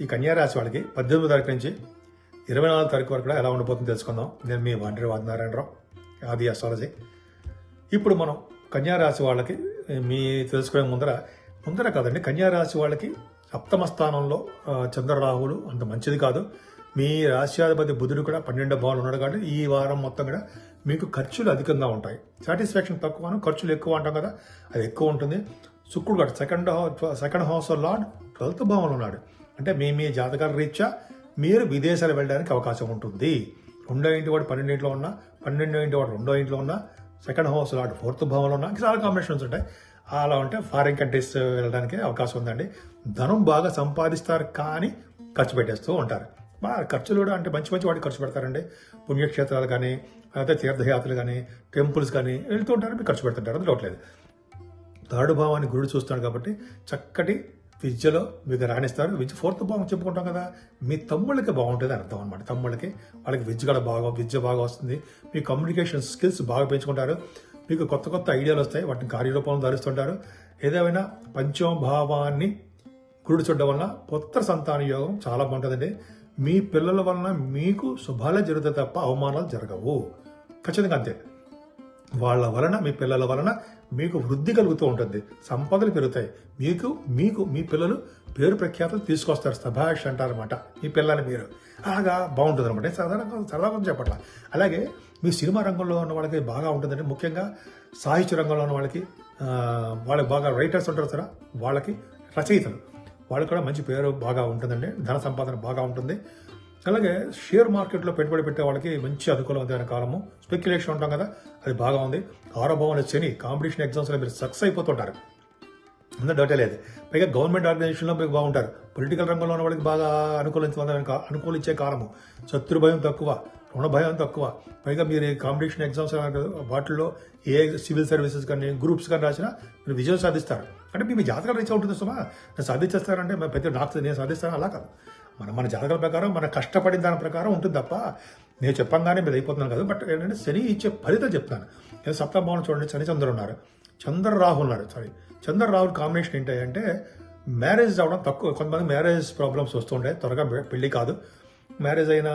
ఈ కన్యారాశి వాళ్ళకి పద్దెనిమిది తారీఖు నుంచి ఇరవై నాలుగు తారీఖు వరకు కూడా ఎలా ఉండబోతుందో తెలుసుకుందాం. నేను మీ వంటరి వాదనారాయణరావు ఆది అస్ట్రాలజీ ఇప్పుడు మనం కన్యారాశి వాళ్ళకి మీ తెలుసుకునే ముందర ముందర కాదండి కన్యారాశి వాళ్ళకి సప్తమ స్థానంలో చంద్రరాహులు అంత మంచిది కాదు. మీ రాశ్యాధిపతి బుధుడు కూడా పన్నెండో భావన ఉన్నాడు కాబట్టి ఈ వారం మొత్తం కూడా మీకు ఖర్చులు అధికంగా ఉంటాయి. సాటిస్ఫాక్షన్ తక్కువను ఖర్చులు ఎక్కువ అంటాం కదా అది ఎక్కువ ఉంటుంది. శుక్రుడు కూడా second second house lord twelfth భావన ఉన్నాడు. అంటే మీ మీ జాతకాల రీత్యా మీరు విదేశాలు వెళ్ళడానికి అవకాశం ఉంటుంది. రెండో ఇంటి వాడు పన్నెండు ఇంట్లో ఉన్నా పన్నెండో ఇంటి వాడు రెండో ఇంట్లో ఉన్నా సెకండ్ హౌస్ లాంటి ఫోర్త్ భవన్లో ఉన్నా చాలా కాంబినేషన్స్ ఉంటాయి. అలా ఉంటే ఫారిన్ కంట్రీస్ వెళ్ళడానికి అవకాశం ఉందండి. ధనం బాగా సంపాదిస్తారు కానీ ఖర్చు పెట్టేస్తూ ఉంటారు. బాగా ఖర్చులు కూడా అంటే మంచి మంచి వాటికి ఖర్చు పెడతారండి. పుణ్యక్షేత్రాలు కానీ లేకపోతే తీర్థయాత్రలు కానీ టెంపుల్స్ కానీ వెళ్తూ ఉంటారు మీరు ఖర్చు పెడుతుంటారు అది డౌట్లేదు థర్డ్ భావాన్ని గురుడు చూస్తాడు కాబట్టి చక్కటి విద్యలో మీకు రాణిస్తారు. విద్య ఫోర్త్ భావం చెప్పుకుంటాం కదా. మీ తమ్ముళ్ళకి బాగుంటుంది అని అర్థం అనమాట తమ్ముళ్ళకి వాళ్ళకి విద్య కూడా బాగా విద్య బాగా వస్తుంది. మీ కమ్యూనికేషన్ స్కిల్స్ బాగా పెంచుకుంటారు. మీకు కొత్త కొత్త ఐడియాలు వస్తాయి. వాటిని కార్యరూపంలో ధరిస్తుంటారు. ఏదేమైనా పంచోభావాన్ని గురుడు చూడడం వలన పుత్ర సంతాన యోగం చాలా బాగుంటుందండి. మీ పిల్లల వలన మీకు శుభాలే జరుగుతాయి తప్ప అవమానాలు జరగవు. ఖచ్చితంగా అంతే. వాళ్ళ వలన మీ పిల్లల వలన మీకు వృద్ధి కలుగుతూ ఉంటుంది. సంపదలు పెరుగుతాయి. మీకు మీకు మీ పిల్లలు పేరు ప్రఖ్యాతులు తీసుకొస్తారు. సభాష్ అంటారనమాట మీ పిల్లల్ని మీరు. అలాగా బాగుంటుంది అనమాట సాధారణంగా సరదాగా చెప్పట్ల. అలాగే మీ సినిమా రంగంలో ఉన్న వాళ్ళకి బాగా ఉంటుందండి. ముఖ్యంగా సాహిత్య రంగంలో ఉన్న వాళ్ళకి వాళ్ళకి బాగా రైటర్స్ ఉంటారు సరే వాళ్ళకి రచయితలు. వాళ్ళకి కూడా మంచి పేరు బాగా ఉంటుందండి. ధన సంపాదన బాగా ఉంటుంది. అలాగే షేర్ మార్కెట్లో పెట్టుబడి పెట్టే వాళ్ళకి మంచి అనుకూలమైన కాలము. స్పెక్యులేషన్ ఉంటాం కదా అది బాగా ఉంది. ఆరో శని కాంపిటీషన్ ఎగ్జామ్స్లో మీరు సక్సెస్ అయిపోతుంటారు. అందరూ డౌటే లేదు. పైగా గవర్నమెంట్ ఆర్గనైజేషన్లో మీకు బాగుంటారు. పొలిటికల్ రంగంలో ఉన్న వాళ్ళకి బాగా అనుకూలించే అనుకూలించే కాలము. శత్రుభయం తక్కువ. రుణ భయం తక్కువ. పైగా మీరు కాంపిటీషన్ ఎగ్జామ్స్ వాటిల్లో ఏ సివిల్ సర్వీసెస్ కానీ గ్రూప్స్ కానీ రాసినా మీరు విజయం సాధిస్తారు. అంటే మీ మీ జాతకాలు రీచ్ ఉంటుంది సుమా. నేను సాధించేస్తారంటే మేము పెద్ద నాకు నేను సాధిస్తాను అలా కాదు. మన మన జాతకాల ప్రకారం మన కష్టపడిన దాని ప్రకారం ఉంటుంది తప్ప నేను చెప్పంగానే మీరు అయిపోతున్నాను కదా. బట్ ఏంటంటే శని ఇచ్చే ఫలితం చెప్తాను నేను సప్తమ చూడండి శని చంద్రుడు ఉన్నారు. చంద్ర రాహు ఉన్నారు సారీ. చంద్ర రాహుల్ కాంబినేషన్ ఏంటంటే మ్యారేజ్ అవడం తక్కువ. కొంతమంది మ్యారేజ్ ప్రాబ్లమ్స్ వస్తుంటాయి త్వరగా పెళ్ళి కాదు. మ్యారేజ్ అయిన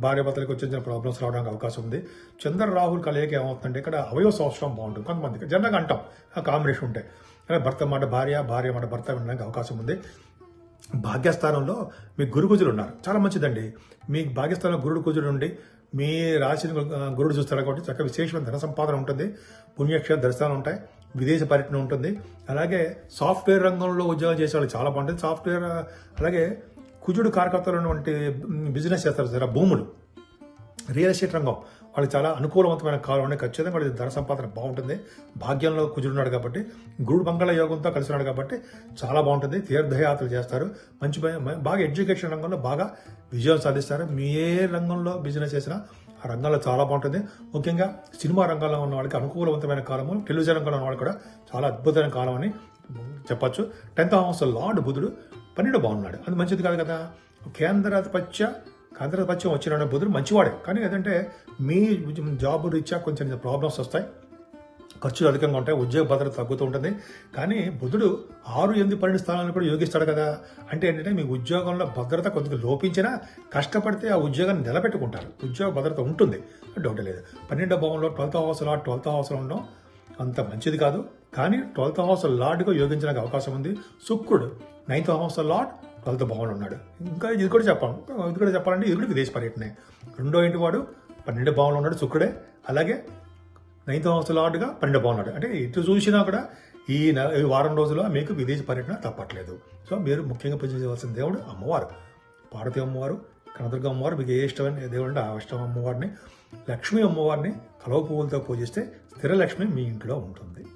భార్య భర్తలకు వచ్చిన ప్రాబ్లమ్స్ రావడానికి అవకాశం ఉంది. చంద్ర రాహుల్ కలయిక ఏమవుతుందంటే ఇక్కడ అవయవ సంవత్సరం బాగుంటుంది. కొంతమందికి జనరల్గా అంటాం. ఆ కాంబినేషన్ ఉంటాయి అలాగే భర్త మాట భార్య భార్య మాట భర్త వినడానికి అవకాశం ఉంది. భాగ్యస్థానంలో మీ గురు కుజులు ఉన్నారు. చాలా మంచిదండి. మీ భాగ్యస్థానంలో గురుడు కుజుడు ఉండి మీ రాశిని గురుడు చూస్తారు కాబట్టి చక్కగా విశేషమైన ధన సంపాదన ఉంటుంది. పుణ్యక్షేత్ర దర్శనాలు ఉంటాయి. విదేశ పర్యటన ఉంటుంది. అలాగే సాఫ్ట్వేర్ రంగంలో ఉద్యోగం చేసే వాళ్ళు చాలా బాగుంటుంది. సాఫ్ట్వేర్ అలాగే కుజుడు కార్యకర్తలు ఉన్నటువంటి బిజినెస్ చేస్తారు సార్ భూములు. రియల్ ఎస్టేట్ రంగం. వాళ్ళకి చాలా అనుకూలవంతమైన కాలం అనేది ఖచ్చితంగా వాళ్ళకి ధన సంపాదన బాగుంటుంది. భాగ్యంలో కుజుడున్నాడు కాబట్టి గురుడు మంగళ యోగంతో కలిసి ఉన్నాడు కాబట్టి చాలా బాగుంటుంది. తీర్థయాత్రలు చేస్తారు. మంచి బాగా ఎడ్యుకేషన్ రంగంలో బాగా విజయం సాధిస్తారు. మీ ఏ రంగంలో బిజినెస్ చేసినా ఆ రంగంలో చాలా బాగుంటుంది. ముఖ్యంగా సినిమా రంగంలో ఉన్న వాళ్ళకి అనుకూలవంతమైన కాలము టెలివిజన్ రంగంలో ఉన్న వాళ్ళు కూడా చాలా అద్భుతమైన కాలం అని చెప్పచ్చు. టెన్త్ హౌస్ లార్డ్ బుధుడు పన్నెండు బాగున్నాడు అది మంచిది కాదు కదా? కేంద్రాధిపత్య కేంద్రాధిపత్యం వచ్చిన బుధుడు మంచివాడే. కానీ ఏదంటే మీ జాబ్ రీత్యా కొంచెం ప్రాబ్లమ్స్ వస్తాయి. ఖర్చులు అధికంగా ఉంటాయి ఉద్యోగ భద్రత తగ్గుతూ ఉంటుంది. కానీ బుధుడు ఆరు ఎనిమిది పన్నెండు స్థానాలను కూడా యోగిస్తాడు కదా? అంటే ఏంటంటే మీ ఉద్యోగంలో భద్రత కొద్దిగా లోపించినా కష్టపడితే ఆ ఉద్యోగాన్ని నిలబెట్టుకుంటారు. ఉద్యోగ భద్రత ఉంటుంది. డౌట్ లేదు. పన్నెండో భావంలో ట్వెల్త్ హౌస్లో ట్వెల్త్ హౌస్లో ఉండడం అంత మంచిది కాదు. కానీ ట్వెల్త్ హౌస్ లార్డ్గా యోగించడానికి అవకాశం ఉంది. శుక్రుడు నైన్త్ హౌస్ లార్డ్ ట్వెల్త్ భవన్ ఉన్నాడు ఇంకా ఇది కూడా చెప్పాను ఇది కూడా చెప్పాలంటే ఇది కూడా విదేశ పర్యటనే. రెండో ఇంటి వాడు? పన్నెండు భావంలో ఉన్నాడు శుక్రుడే. అలాగే నైన్త్ హౌస్ లార్డ్గా పన్నెండు బాగున్నాడు అంటే ఇటు చూసినా కూడా ఈ నెల ఈ వారం రోజుల్లో మీకు విదేశీ పర్యటన తప్పట్లేదు. సో మీరు ముఖ్యంగా పూజించవలసిన దేవుడు అమ్మవారు. పార్వతి అమ్మవారు కనదుర్గ అమ్మవారు మీకు ఏ ఇష్టమైన దేవుడు అంటే ఆ ఇష్టం అమ్మవారిని. లక్ష్మీ అమ్మవారిని కలవ పువ్వులతో పూజిస్తే స్థిరలక్ష్మి మీ ఇంట్లో ఉంటుంది.